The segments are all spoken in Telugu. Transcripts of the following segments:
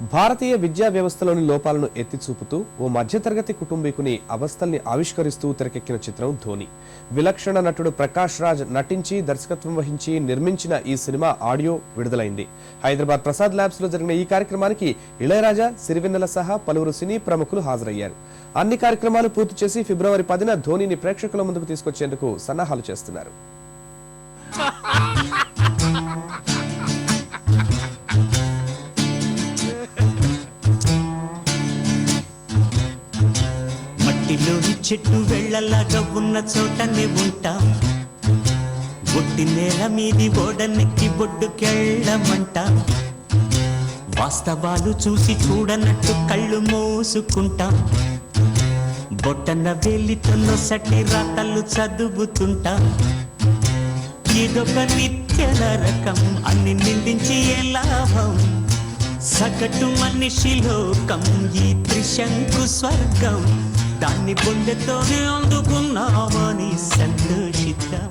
భారతీయ విద్యా వ్యవస్థలోని లోపాలను ఎత్తి చూపుతూ ఓ మధ్యతరగతి కుటుంబీకుని అవస్థల్ని ఆవిష్కరిస్తూ తెరకెక్కిన చిత్రం ధోని. విలక్షణ నటుడు ప్రకాష్ రాజ్ నటించి దర్శకత్వం వహించి నిర్మించిన ఈ సినిమా ఆడియో విడుదలైంది. హైదరాబాద్ ప్రసాద్ ల్యాబ్స్లో జరిగిన ఈ కార్యక్రమానికి ఇళయరాజా సిరివెన్నెల సహా పలువురు సినీ ప్రముఖులు హాజరయ్యారు. అన్ని కార్యక్రమాలు పూర్తి చేసి ఫిబ్రవరి పదిన ధోనిని ప్రేక్షకుల ముందుకు తీసుకొచ్చేందుకు సన్నాహాలు చేస్తున్నారు. మట్టిలోని చెట్టు వెళ్ళలాగా ఉన్న చోటనే ఉంటా. బొట్టి నేల మీది ఓడనెక్కి బొడ్డుకెళ్ళమంట. వాస్తవాలు చూసి చూడనట్టు కళ్ళు మోసుకుంటా. బొట్టన వేలితో సటి రాతలు చదువుతుంటా. ఇదొక నిత్య నరకం అన్ని నిందించి ఏ లాభం. సగటు మనిషి లోకం ఈ త్రిశంకు స్వర్గం. దాన్ని గుండెతోనే అందుకున్నామని సంతోషిద్దాం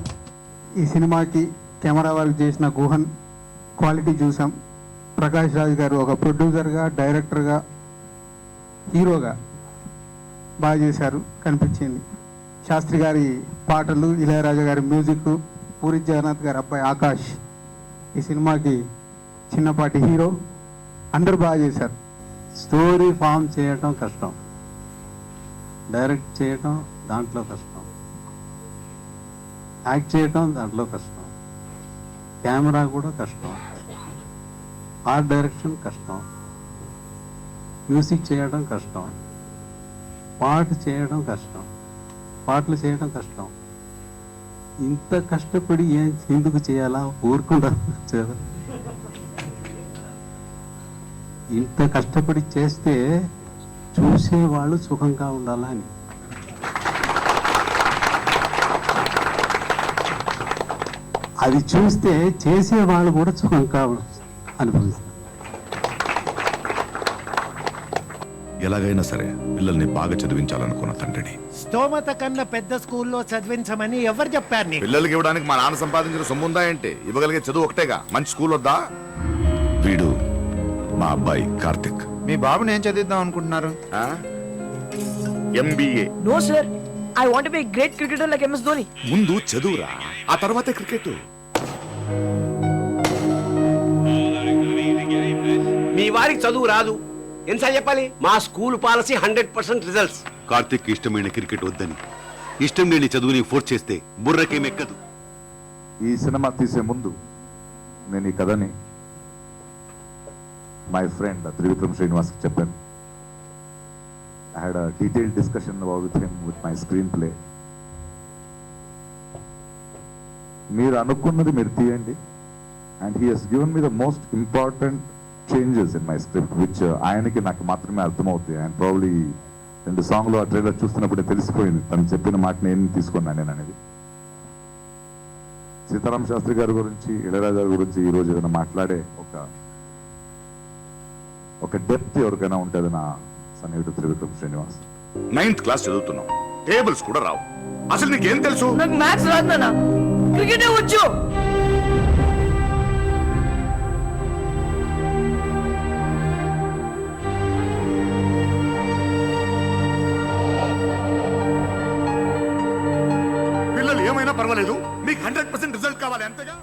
ఈ సినిమాకి కెమెరా వర్క్ చేసిన గుహన్ క్వాలిటీ చూసాం. ప్రకాష్ రాజ్ గారు ఒక ప్రొడ్యూసర్గా డైరెక్టర్గా హీరోగా బాగా చేశారు. కనిపించింది. శాస్త్రి గారి పాటలు ఇళయరాజా గారి మ్యూజిక్ పూరి జగన్నాథ్ గారి అబ్బాయి ఆకాష్ ఈ సినిమాకి చిన్నపాటి హీరో. అందరూ బాగా చేశారు. స్టోరీ ఫామ్ చేయటం కష్టం. డైరెక్ట్ చేయటం దాంట్లో కష్టం. యాక్ట్ చేయటం దాంట్లో కష్టం. కెమెరా కూడా కష్టం. ఆర్ట్ డైరెక్షన్ కష్టం. మ్యూజిక్ చేయడం కష్టం. పాట చేయడం కష్టం. పాటలు చేయడం కష్టం. ఇంత కష్టపడి ఏం ఎందుకు చేయాలా? ఊరుకుండా ఇంత కష్టపడి చేస్తే చూసేవాళ్ళు సుఖంగా ఉండాలా అని అది చూస్తే చేసేవాళ్ళు కూడా సుఖంగా అనుభవిస్తారు. ఎలాగైనా సరే పిల్లల్ని బాగా చదివించాలనుకున్న తండ్రిని. స్తోమత కన్నా పెద్ద స్కూల్లో చదివించమని ఎవరు చెప్పారు నీకు? పిల్లలకి ఇవ్వడానికి మా నాన్న సంపాదించిన సొమ్ము ఉందా ఏంటి? ఇవ్వగలిగే చదువు ఒకటేగా? మంచి స్కూల్ వద్దా? వీడు మా అబ్బాయి కార్తిక్. మీ బాబుని ఏం చదివిద్దాం అనుకుంటున్నారు? MBA. I want to be a great cricketer like MS Dhoni. ముందు చదువురా ఆ తర్వాతే క్రికెట్. మీ వారికి చదువు రాదు. ఎన్నిసార్లు చెప్పాలి? మా school policy hundred percent results. Karthik ఇష్టమైన క్రికెట్ వద్దని. ఇష్టం లేని చదువుని ఫోర్స్ చేస్తే బుర్రకేమెక్కదు ఈ సినిమా తీసే ముందు నేను ఈ కథని మై ఫ్రెండ్ త్రివిక్రమ్ శ్రీనివాస్కి చెప్పాను. I had detail discussion with him with my screenplay మీరు అనుకున్నది మీరు తీయండి. And he has given me the most important changes in my script which ఆయనకి నాకు మాత్రమే అర్థమవుతాయి. అండ్ ప్రాబ్లీ రెండు సాంగ్లు ఆ ట్రైలర్ చూస్తున్నప్పుడే తెలిసిపోయింది. తను చెప్పిన మాటని ఏం తీసుకున్నాను నేను అనేది. సీతారాం శాస్త్రి గారి గురించి ఇళయరాజా గారి గురించి ఈ రోజు ఏదైనా మాట్లాడే ఒక ఒక డెప్త్ ఎవరికైనా ఉంటుంది నా సన్నిహితుడు త్రివిక్రమ్ శ్రీనివాస్. నైన్త్ క్లాస్ చదువుతున్నావు టేబుల్స్ కూడా రావు. అసలు నీకేం తెలుసు? నాకు మ్యాథ్స్ రాదు నాన్న క్రికెటే వచ్చు. పిల్లలు ఏమైనా పర్వాలేదు. మీకు హండ్రెడ్ పర్సెంట్ రిజల్ట్ కావాలి అంతగా?